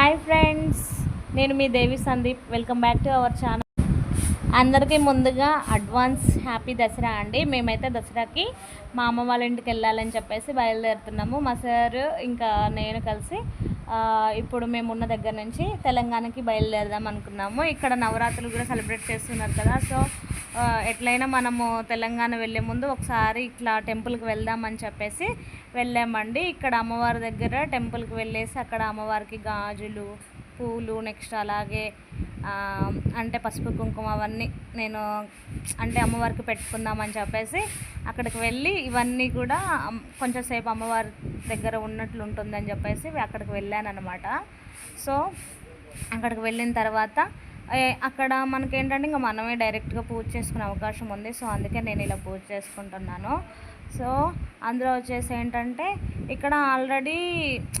Hi friends నేను మీ Devi Sandeep. Welcome back to our channel అందరికీ ముందుగా అడ్వాన్స్ హ్యాపీ దసరా అండి. మేమైతే దసరాకి మా అమ్మ వాళ్ళ ఇంటికి వెళ్ళాలని చెప్పేసి బయలుదేరుతున్నాము. మా సార్ ఇంకా నేను కలిసి ఇప్పుడు మేము ఉన్న దగ్గర నుంచి తెలంగాణకి బయలుదేరదాం అనుకున్నాము. ఇక్కడ నవరాత్రులు కూడా సెలబ్రేట్ చేస్తున్నారు కదా. సో ఎట్లయినా మనము తెలంగాణ వెళ్ళే ముందు ఒకసారి ఇట్లా టెంపుల్కి వెళ్దామని చెప్పేసి వెళ్ళామండి. ఇక్కడ అమ్మవారి దగ్గర టెంపుల్కి వెళ్ళేసి అక్కడ అమ్మవారికి గాజులు పూలు నెక్స్ట్ అలాగే అంటే పసుపు కుంకుమ అవన్నీ నేను అంటే అమ్మవారికి పెట్టుకుందామని చెప్పేసి అక్కడికి వెళ్ళి ఇవన్నీ కూడా కొంచెంసేపు కొంచెం సేపు అమ్మవారి దగ్గర ఉన్నట్లు ఉంటుందని చెప్పేసి అక్కడికి వెళ్ళాను అనమాట సో అక్కడికి వెళ్ళిన తర్వాత అక్కడ మనకేంటంటే ఇంకా మనమే డైరెక్ట్గా పూజ చేసుకునే అవకాశం ఉంది. సో అందుకే నేను ఇలా పూజ చేసుకుంటున్నాను. సో అందులో వచ్చేసి ఏంటంటే ఇక్కడ ఆల్రెడీ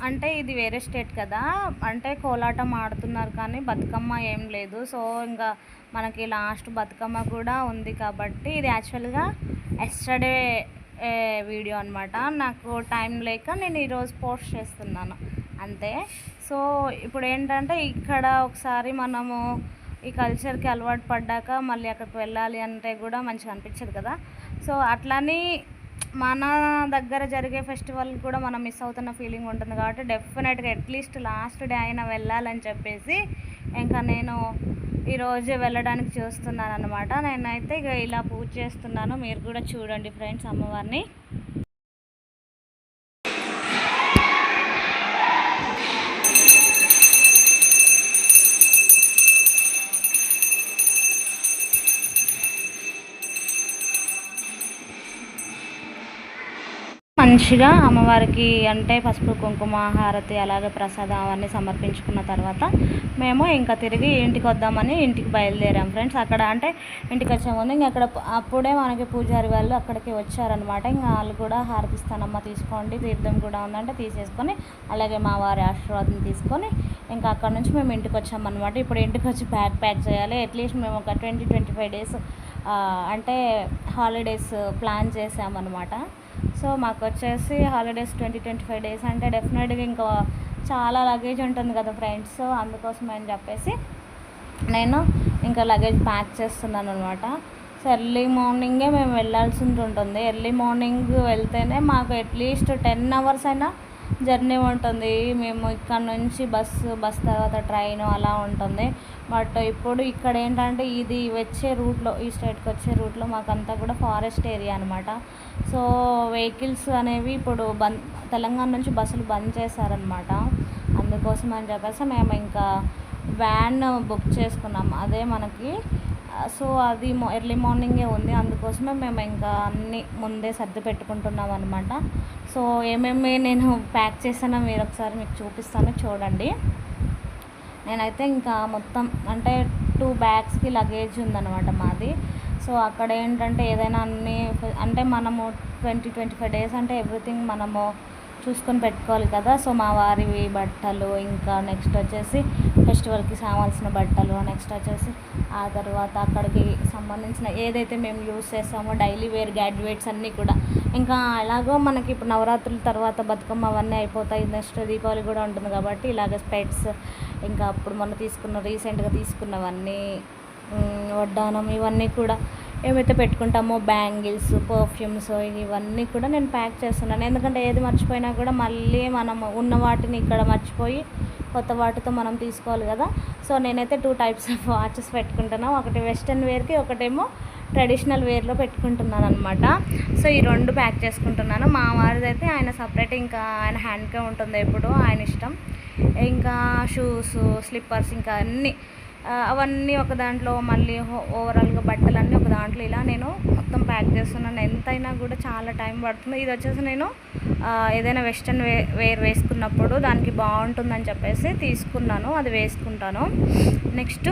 అంటే ఇది వేరే స్టేట్ కదా. అంటే కోలాటం ఆడుతున్నారు కానీ బతుకమ్మ ఏం లేదు. సో ఇంకా మనకి లాస్ట్ బతుకమ్మ కూడా ఉంది కాబట్టి ఇది యాక్చువల్గా ఎస్టర్డే వీడియో అనమాట నాకు టైం లేక నేను ఈరోజు పోస్ట్ చేస్తున్నాను. అంతే. సో ఇప్పుడు ఏంటంటే ఇక్కడ ఒకసారి మనము ఈ కల్చర్కి అలవాటు పడ్డాక మళ్ళీ అక్కడికి వెళ్ళాలి అంటే కూడా మంచిగా అనిపించదు కదా. సో అట్లని మన దగ్గర జరిగే ఫెస్టివల్ కూడా మనం మిస్ అవుతున్న ఫీలింగ్ ఉంటుంది కాబట్టి డెఫినెట్గా అట్లీస్ట్ లాస్ట్ డే అయినా వెళ్ళాలని చెప్పేసి ఇంకా నేను ఈరోజు వెళ్ళడానికి చూస్తున్నాను అనమాట నేనైతే ఇక ఇలా పూజ చేస్తున్నాను. మీరు కూడా చూడండి ఫ్రెండ్స్ అమ్మవారిని. మంచిగా అమ్మవారికి అంటే పసుపు కుంకుమ హారతి అలాగే ప్రసాదం అవన్నీ సమర్పించుకున్న తర్వాత మేము ఇంకా తిరిగి ఇంటికి వద్దామని ఇంటికి బయలుదేరాం ఫ్రెండ్స్. అక్కడ అంటే ఇంటికి వచ్చే ముందు ఇంకా అక్కడ అప్పుడే మనకి పూజారి వాళ్ళు అక్కడికి వచ్చారనమాట ఇంకా వాళ్ళు కూడా హారతిస్తానమ్మ తీసుకోండి తీర్థం కూడా ఉందంటే తీసేసుకొని అలాగే మా వారి ఆశీర్వాదం తీసుకొని ఇంకా అక్కడ నుంచి మేము ఇంటికి వచ్చామన్నమాట. ఇప్పుడు ఇంటికి వచ్చి బ్యాగ్ ప్యాక్ చేయాలి. అట్లీస్ట్ మేము ఒక ట్వంటీ ట్వంటీ ఫైవ్ డేస్ అంటే హాలిడేస్ ప్లాన్ చేసామన్నమాట. సో మాకు వచ్చేసి holidays twenty twenty five days అంటే డెఫినెట్గా ఇంకా చాలా లగేజ్ ఉంటుంది కదా ఫ్రెండ్స్ సో అందుకోసం అని చెప్పేసి నేను ఇంకా లగేజ్ ప్యాక్ చేస్తున్నాను అనమాట సో ఎర్లీ మార్నింగే మేము వెళ్ళాల్సి ఉంటుంది. ఎర్లీ మార్నింగ్ వెళ్తేనే మాకు అట్లీస్ట్ టెన్ అవర్స్ అయినా జర్నీ ఉంటుంది. మేము ఇక్కడ నుంచి బస్సు బస్ తర్వాత ట్రైన్ అలా ఉంటుంది. బట్ ఇప్పుడు ఇక్కడ ఏంటంటే ఇది వచ్చే రూట్లో ఈ స్టేట్కి వచ్చే రూట్లో మాకంతా కూడా ఫారెస్ట్ ఏరియా అనమాట సో వెహికల్స్ అనేవి ఇప్పుడు బంద్ తెలంగాణ నుంచి బస్సులు బంద్ చేశారనమాట అందుకోసం అని చెప్పేసి మేము ఇంకా వ్యాన్ బుక్ చేసుకున్నాం. అదే మనకి సో అది ఎర్లీ మార్నింగే ఉంది. అందుకోసమే మేము ఇంకా అన్నీ ముందే సర్ది పెట్టుకుంటున్నాం అనమాట సో ఏమేమి నేను ప్యాక్ చేసానో మీరు ఒకసారి మీకు చూపిస్తాను చూడండి. నేనైతే ఇంకా మొత్తం అంటే టూ బ్యాగ్స్కి లగేజ్ ఉందన్నమాట మాది. సో అక్కడ ఏంటంటే ఏదైనా అన్ని అంటే మనము ట్వంటీ ట్వంటీ ఫైవ్ డేస్ అంటే ఎవ్రీథింగ్ మనము చూసుకొని పెట్టుకోవాలి కదా. సో మా వారివి బట్టలు ఇంకా నెక్స్ట్ వచ్చేసి ఫెస్టివల్కి కావాల్సిన బట్టలు నెక్స్ట్ వచ్చేసి ఆ తర్వాత అక్కడికి సంబంధించిన ఏదైతే మేము యూస్ చేస్తామో డైలీ వేర్ గ్రాడ్యుయేట్స్ అన్నీ కూడా. ఇంకా ఎలాగో మనకి ఇప్పుడు నవరాత్రుల తర్వాత బతుకమ్మ అవన్నీ అయిపోతాయి. నెక్స్ట్ దీపావళి కూడా ఉంటుంది కాబట్టి ఇలాగ స్పెట్స్ ఇంకా అప్పుడు మొన్న తీసుకున్న రీసెంట్గా తీసుకున్నవన్నీ వడ్డానం ఇవన్నీ కూడా ఏమైతే పెట్టుకుంటామో బ్యాంగిల్స్ పర్ఫ్యూమ్స్ ఇవన్నీ కూడా నేను ప్యాక్ చేస్తున్నాను. ఎందుకంటే ఏది మర్చిపోయినా కూడా మళ్ళీ మనం ఉన్న వాటిని ఇక్కడ మర్చిపోయి కొత్త వాటితో మనం తీసుకోవాలి కదా. సో నేనైతే టూ టైప్స్ ఆఫ్ వాచెస్ పెట్టుకుంటున్నాను ఒకటి వెస్ట్రన్ వేర్కి ఒకటేమో ట్రెడిషనల్ వేర్లో పెట్టుకుంటున్నాను అనమాట సో ఈ రెండు ప్యాక్ చేసుకుంటున్నాను. మా వారిదైతే ఆయన సపరేట్ ఇంకా ఆయన హ్యాండ్కే ఉంటుంది ఎప్పుడు ఆయన ఇష్టం. ఇంకా షూస్ స్లిప్పర్స్ ఇంకా అన్నీ అవన్నీ ఒక దాంట్లో మళ్ళీ ఓవరాల్గా బట్టలన్నీ ఒక దాంట్లో ఇలా నేను మొత్తం ప్యాక్ చేస్తున్నాను. ఎంతైనా కూడా చాలా టైం పడుతుంది. ఇది వచ్చేసి నేను ఏదైనా వెస్ట్రన్ వే వేర్ వేసుకున్నప్పుడు దానికి బాగుంటుందని చెప్పేసి తీసుకున్నాను. అది వేసుకుంటాను. నెక్స్ట్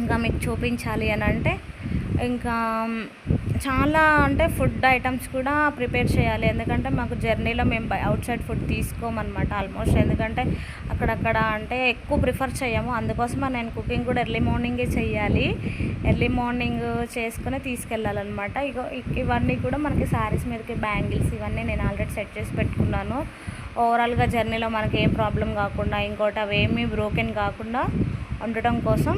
ఇంకా మీకు చూపించాలి అని అంటే ఇంకా చాలా అంటే ఫుడ్ ఐటమ్స్ కూడా ప్రిపేర్ చేయాలి. ఎందుకంటే మాకు జర్నీలో మేము అవుట్ సైడ్ ఫుడ్ తీసుకోమన్నమాట ఆల్మోస్ట్ ఎందుకంటే అక్కడక్కడ అంటే ఎక్కువ ప్రిఫర్ చేయము. అందుకోసమే నేను కుకింగ్ కూడా ఎర్లీ మార్నింగే చేయాలి. ఎర్లీ మార్నింగ్ చేసుకుని తీసుకెళ్ళాలన్నమాట. ఇగో ఇవన్నీ కూడా మనకి శారీస్ మీదకి బ్యాంగిల్స్ ఇవన్నీ నేను ఆల్రెడీ సెట్ చేసి పెట్టుకున్నాను. ఓవరాల్గా జర్నీలో మనకి ఏం ప్రాబ్లం కాకుండా ఇంకోటి అవేమీ బ్రోకెన్ కాకుండా ఉండటం కోసం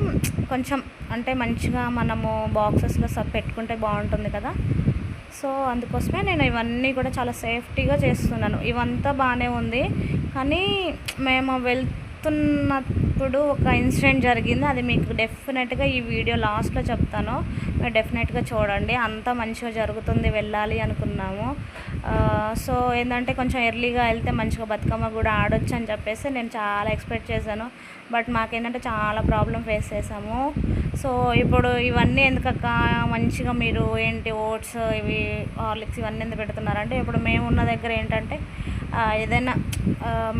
కొంచెం అంటే మంచిగా మనము బాక్సెస్లో సబ్ పెట్టుకుంటే బాగుంటుంది కదా. సో అందుకోసమే నేను ఇవన్నీ కూడా చాలా సేఫ్టీగా చేస్తున్నాను. ఇవంతా బాగానే ఉంది. కానీ మేము వెళ్తున్నప్పుడు ఒక ఇన్సిడెంట్ జరిగింది. అది మీకు డెఫినెట్గా ఈ వీడియో లాస్ట్లో చెప్తాను. మీరు డెఫినెట్గా చూడండి. అంతా మంచిగా జరుగుతుంది వెళ్ళాలి అనుకున్నాము. సో ఏంటంటే కొంచెం ఎర్లీగా వెళ్తే మంచిగా బతుకమ్మ కూడా ఆడొచ్చు అని చెప్పేసి నేను చాలా ఎక్స్పెక్ట్ చేశాను. బట్ మాకేంటంటే చాలా ప్రాబ్లం ఫేస్ చేసాము సో ఇప్పుడు ఇవన్నీ ఎందుకక్క? మంచిగా మీరు ఏంటి ఓట్స్ ఇవి హార్లిక్స్ ఇవన్నీ ఎందుకు పెడుతున్నారంటే ఇప్పుడు మేము ఉన్న దగ్గర ఏంటంటే ఏదైనా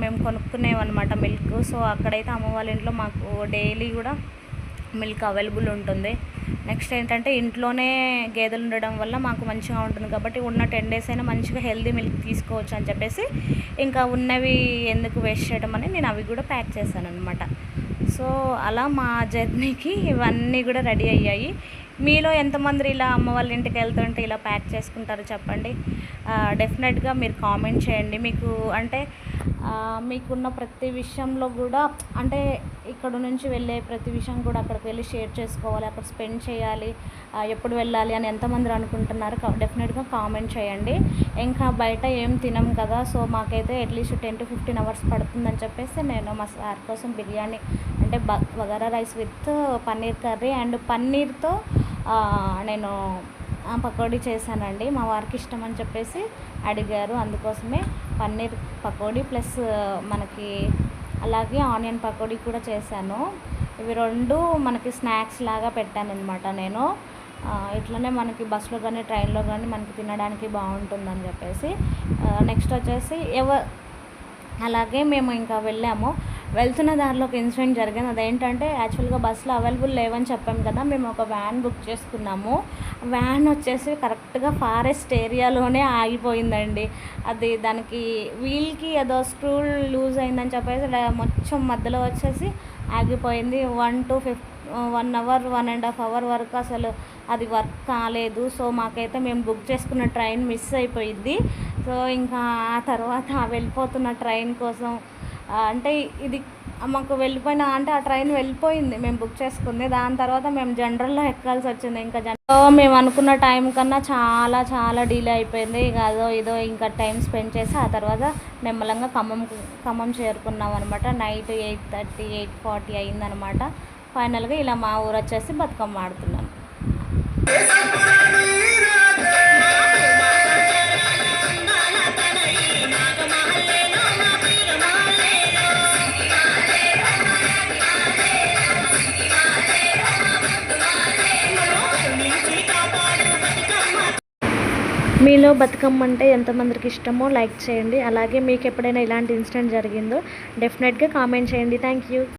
మేము కొనుక్కునేవన్నమాట మిల్క్ సో అక్కడైతే అమ్మ వాళ్ళ ఇంట్లో మాకు డైలీ కూడా మిల్క్ అవైలబుల్ ఉంటుంది. నెక్స్ట్ ఏంటంటే ఇంట్లోనే గేదెలు ఉండడం వల్ల మాకు మంచిగా ఉంటుంది కాబట్టి ఉన్న టెన్ డేస్ అయినా మంచిగా హెల్దీ మిల్క్ తీసుకోవచ్చు అని చెప్పేసి ఇంకా ఉన్నవి ఎందుకు వేస్ట్ చేయడం అని నేను అవి కూడా ప్యాక్ చేశాను అనమాట సో అలా మా జర్నీకి ఇవన్నీ కూడా రెడీ అయ్యాయి. మీలో ఎంతమంది ఇలా అమ్మ వాళ్ళ ఇంటికి వెళ్తుంటే ఇలా ప్యాక్ చేసుకుంటారో చెప్పండి. డెఫినెట్గా మీరు కామెంట్ చేయండి. మీకు అంటే మీకున్న ప్రతి విషయంలో కూడా అంటే ఇక్కడ నుంచి వెళ్ళే ప్రతి విషయం కూడా అక్కడికి వెళ్ళి షేర్ చేసుకోవాలి అక్కడ స్పెండ్ చేయాలి ఎప్పుడు వెళ్ళాలి అని ఎంతమంది అనుకుంటున్నారు డెఫినెట్గా కామెంట్ చేయండి. ఇంకా బయట ఏం తినం కదా సో మాకైతే at least ten to fifteen hours పడుతుందని చెప్పేసి నేను మా సార్ కోసం బిర్యానీ అంటే బ bagara rice with paneer curry and పన్నీర్తో నేను ఆ, పకోడీ చేశానండి. మా వారికి ఇష్టం అని చెప్పేసి అడిగారు. అందుకోసమే పన్నీర్ పకోడీ ప్లస్ మనకి అలాగే ఆనియన్ పకోడీ కూడా చేశాను. ఇవి రెండు మనకి స్నాక్స్ లాగా పెట్టాను అనమాట నేను. ఇట్లనే మనకి బస్సులో కానీ ట్రైన్లో కానీ మనకి తినడానికి బాగుంటుందని చెప్పేసి నెక్స్ట్ వచ్చేసి ఎవ అలాగే మేము ఇంకా వెళ్ళాము. వెళ్తున్న దారిలో ఒక ఇన్సిడెంట్ జరిగింది. అదేంటంటే యాక్చువల్గా బస్సులో అవైలబుల్ లేవని చెప్పాము కదా మేము ఒక వ్యాన్ బుక్ చేసుకున్నాము. వ్యాన్ వచ్చేసి కరెక్ట్గా ఫారెస్ట్ ఏరియాలోనే ఆగిపోయిందండి. అది దానికి వీల్కి ఏదో స్క్రూ లూజ్ అయిందని చెప్పేసి మొత్తం మధ్యలో వచ్చేసి ఆగిపోయింది. One to fifth one hour one and half hour వరకు అసలు అది వర్క్ కాలేదు. సో మాకైతే మేము బుక్ చేసుకున్న ట్రైన్ మిస్ అయిపోయింది సో ఇంకా ఆ తర్వాత వెళ్ళిపోతున్న ట్రైన్ కోసం అంటే ఇది మాకు వెళ్ళిపోయిన అంటే ఆ ట్రైన్ వెళ్ళిపోయింది మేము బుక్ చేసుకుంది. దాని తర్వాత మేము జనరల్లో ఎక్కాల్సి వచ్చింది. ఇంకా జనరల్ మేము అనుకున్న టైం కన్నా చాలా చాలా డిలే అయిపోయింది. ఇక అదో ఇదో ఇంకా టైం స్పెండ్ చేసి ఆ తర్వాత నిమ్మలంగా ఖమ్మం ఖమ్మం చేరుకున్నాం అనమాట night eight thirty eight forty అయిందనమాట ఫైనల్గా ఇలా మా ఊరు వచ్చేసి బతుకమ్మ ఆడుతున్నాను మీలో బతుకమ్మ అంటే ఎంతమందికి ఇష్టమో లైక్ చేయండి. అలాగే మీకు ఎప్పుడైనా ఇలాంటి ఇన్సిడెంట్ జరిగిందో డెఫినెట్గా కామెంట్ చేయండి. Thank you.